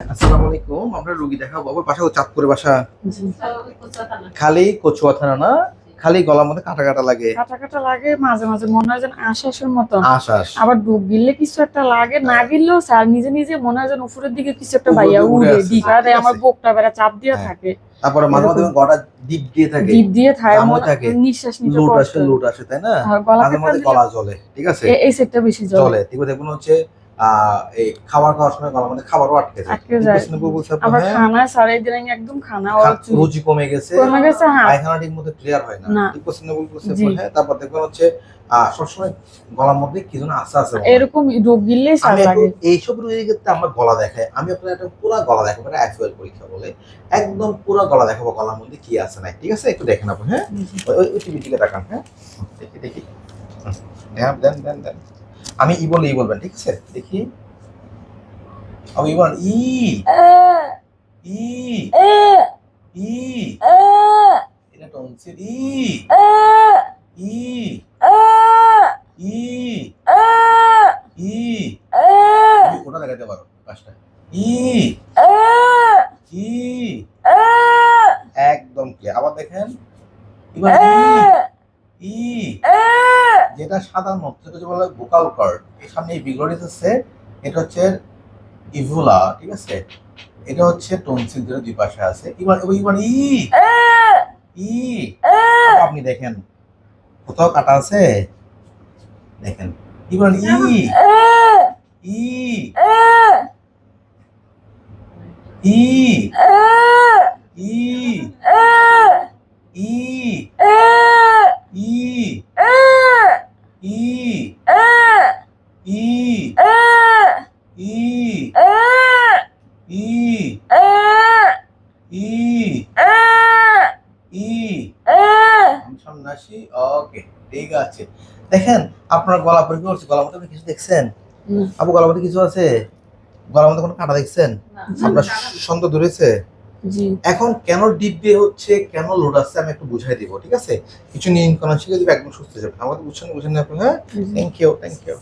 আসসালামু আলাইকুম আমরা রুগী দেখাবো বাবার বাসা চাঁদপুরে বাসা। খালি কচুয়া থানা না? খালি গলার মধ্যে কাটা কাটা লাগে। কাটা কাটা লাগে মাঝে মাঝে মনে হয় যেন আশ্বাসের মতন। আশ্বাস আবার ডুব গিললে কিছু একটা লাগে না গিললেও স্যার নিজে নিজে মনে হয় যেন উপরের দিকে কিছু একটা ভাইয়া উড়ে উড়ে আছে, দিক আর ঠিক আমার। বুকটা বেড়া চাপ দিয়ে হ্যাঁ। থাকে। তারপরে মাঝে মাঝে গলা ডিপ দিয়ে থাকে। জিভ দিয়ে থাকে মনে- থাকে। নিঃশ্বাস নিতে কষ্ট। আসে লুট আসে তাই না? মাঝে মাঝে গলা জ্বলে ঠিক আছে? এই সেটটা বেশি জ্বলে। ঠিক আছে দেখুন হচ্ছে এই খাবার খাওয়ার সময় গলার মধ্যে খাবারও আটকে যায়। খানা সারাই দিন একদম খানা রুচি কমে গেছে কমে গেছে হ্যাঁ। পায়খানা ঠিক মতো ক্লিয়ার হয় না। না। বলছে হ্যাঁ তারপর দেখবেন হচ্ছে সবসময় গলার মধ্যে কি যেন আস্তে আস্তে এরকম এইসব রোগীর ক্ষেত্রে আমরা গলা দেখাই আমি আপনার একটা পুরো গলা দেখাবো এটা অ্যাকচুয়াল পরীক্ষা বলে। একদম পুরো গলা দেখাবো গলার মধ্যে কি আছে না ঠিক আছে? একটু দেখেন আপনি হ্যাঁ? ওই ওই- ওই টিভি দিকে তাকান হ্যাঁ? দেখি দেখি। হ্যাঁ দেন দেন দেন। আমি ই বলে ই বলবেন, ঠিক আছে? দেখি। আমি ই বলেন ই। ই। ই। এটা তো টনসিল ই। ই। ই। ই। ওটা দেখাতে পারো পাঁচটা ই। ই। একদম কি আবার দেখেন। এবার ই। যেটা সাধারণত হচ্ছে বলে ভোকাল কর্ড এর সামনে এই বিগ্লোরিস আছে এটা হচ্ছে ইভুলা ঠিক আছে? এটা হচ্ছে টনসিল যেটা দুই পাশে আছে। এবার এবার ই! ই! আবার আপনি দেখেন। কোথাও কাটা আছে? দেখেন। এবার ই! ই! ই! ই! ই ই! ই ই ই ই ই ই আমি সন্ন্যাসী ওকে ঠিক আছে। দেখেন আপনার গলা পরীক্ষা করছে? গলার মধ্যে আপনি কিছু দেখছেন? আপু গলার মধ্যে কিছু আছে? গলার মধ্যে কোনো কাটা দেখছেন? আপনার সন্দেহ ধরেছে? এখন কেন ডিপ বে হচ্ছে কেন লোড আসছে আমি একটু বুঝাই দিব ঠিক আছে? কিছু নিয়ে ইনকনসিয়াস একদম সুস্থ যাবে আমাদের বুঝছেন বুঝেন না আপনি হ্যাঁ? Thank you thank you